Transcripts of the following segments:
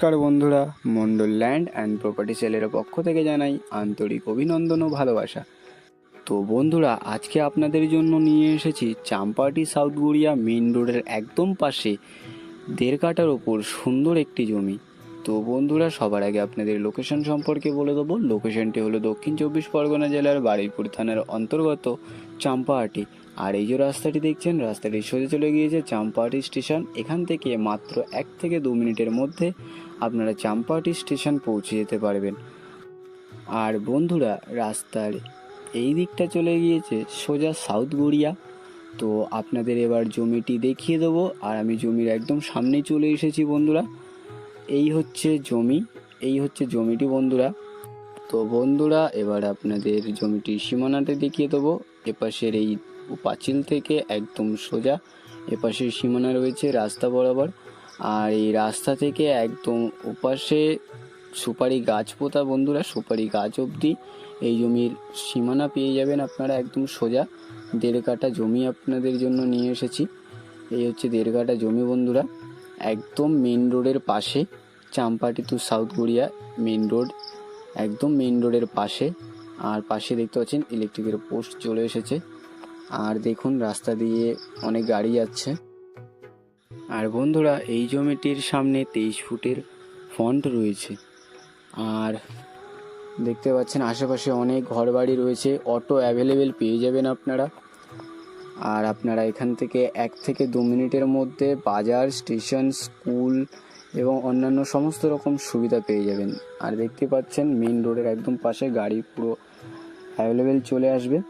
নমস্কার বন্ধুরা Mondal land and property সেলের পক্ষ থেকে জানাই আন্তরিক অভিনন্দন ও ভালোবাসা। তো বন্ধুরা, আজকে আপনাদের জন্য নিয়ে এসেছি চাম্পাটি সাউথ গড়িয়া মেইন রোডের একদম পাশে দেড় কাটার ওপর সুন্দর একটি জমি। তো বন্ধুরা, সবার আগে আপনাদের লোকেশন সম্পর্কে বলে দেবো। লোকেশনটি হলো দক্ষিণ চব্বিশ পরগনা জেলার বারুইপুর থানার অন্তর্গত চাম্পাহাটি। আর এই যে রাস্তাটি দেখছেন, রাস্তাটি সোজা চলে গিয়েছে চাম্পাহাটি স্টেশন। এখান থেকে মাত্র এক থেকে দু মিনিটের মধ্যে আপনারা চাম্পাহাটি স্টেশন পৌঁছে যেতে পারবেন। আর বন্ধুরা, রাস্তার এই দিকটা চলে গিয়েছে সোজা সাউথ গড়িয়া। তো আপনাদের এবার জমিটি দেখিয়ে দেবো। আর আমি জমির একদম সামনেই চলে এসেছি বন্ধুরা। এই হচ্ছে জমি, এই হচ্ছে জমিটি বন্ধুরা। তো বন্ধুরা, এবার আপনাদের জমিটির সীমানাটা দেখিয়ে দেবো। এপাশের এই পাঁচিল থেকে একদম সোজা এপাশের সীমানা রয়েছে রাস্তা বরাবর। আর এই রাস্তা থেকে একদম ওপাশে সুপারি গাছ পোতা বন্ধুরা, সুপারি গাছ অবধি এই জমির সীমানা পেয়ে যাবেন আপনারা। একদম সোজা দেড় কাটা জমি আপনাদের জন্য নিয়ে এসেছি। এই হচ্ছে দেড় কাটা জমি বন্ধুরা। একদম মেন রোডের পাশে চাম্পাটি to South Korea main road. একদম মেন রোডের পাশে। আর পাশে দেখতে পাচ্ছেন ইলেকট্রিকের পোস্ট চলে এসেছে। আর দেখুন রাস্তা দিয়ে অনেক গাড়ি যাচ্ছে। আর বন্ধুরা, এই জমিটির সামনে তেইশ ফুটের ফন্ট রয়েছে। আর দেখতে পাচ্ছেন আশেপাশে অনেক ঘরবাড়ি রয়েছে। অটো অ্যাভেলেবেল পেয়ে যাবেন আপনারা। আর আপনারা এখান থেকে এক থেকে দু মিনিটের মধ্যে বাজার স্টেশন স্কুল এবং অন্যান্য সমস্ত রকম সুবিধা পেয়ে যাবেন। আর দেখতে পাচ্ছেন মেন রোডের একদম পাশে গাড়ি পুরো অ্যাভেলেবেল চলে আসবে।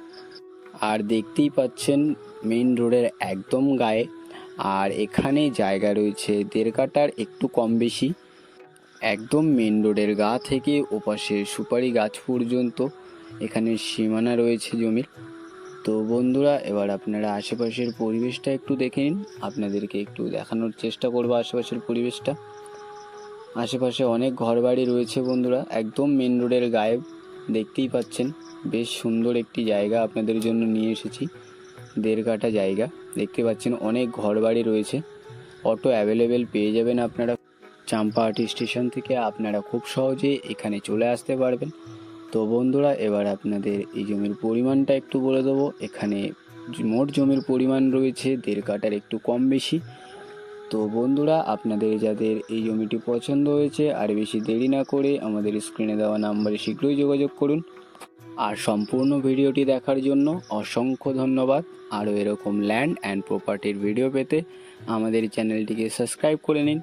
আর দেখতেই পাচ্ছেন মেন রোডের একদম গায়ে। আর এখানে জায়গা রয়েছে দেড় কাটার, একটু কম বেশি। একদম মেন রোডের গা থেকে ওপাশে সুপারি গাছ পর্যন্ত। এখানে সীমানা রয়েছে জমির। তো বন্ধুরা, এবার আপনারা আশেপাশের পরিবেশটা একটু দেখে নিন। আপনাদেরকে একটু দেখানোর চেষ্টা করব আশেপাশের পরিবেশটা। আশেপাশে অনেক ঘরবাড়ি রয়েছে বন্ধুরা, একদম মেন রোডের গায়েব, দেখতেই পাচ্ছেন। বেশ সুন্দর একটি জায়গা আপনাদের জন্য নিয়ে এসেছি, দেড় কাটা জায়গা। দেখতে পাচ্ছেন অনেক ঘরবাড়ি রয়েছে, অটো অ্যাভেলেবেল পেয়ে যাবেন আপনারা। চাম্পাহাটি স্টেশন থেকে আপনারা খুব সহজে এখানে চলে আসতে পারবেন। তো বন্ধুরা, এবার আপনাদের এই জমির পরিমাণটা একটু বলে দেবো। এখানে মোট জমির পরিমাণ রয়েছে দেড় কাটার একটু কম বেশি। তো বন্ধুরা, আপনাদের যাদের এই জমিটি পছন্দ হয়েছে আর বেশি দেরি না করে আমাদের স্ক্রিনে দেওয়া নাম্বারে শীঘ্রই যোগাযোগ করুন। আর সম্পূর্ণ ভিডিওটি দেখার জন্য অসংখ্য ধন্যবাদ। আরও এরকম ল্যান্ড অ্যান্ড প্রপার্টির ভিডিও পেতে আমাদের চ্যানেলটিকে সাবস্ক্রাইব করে নিন।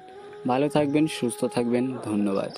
ভালো থাকবেন, সুস্থ থাকবেন, ধন্যবাদ।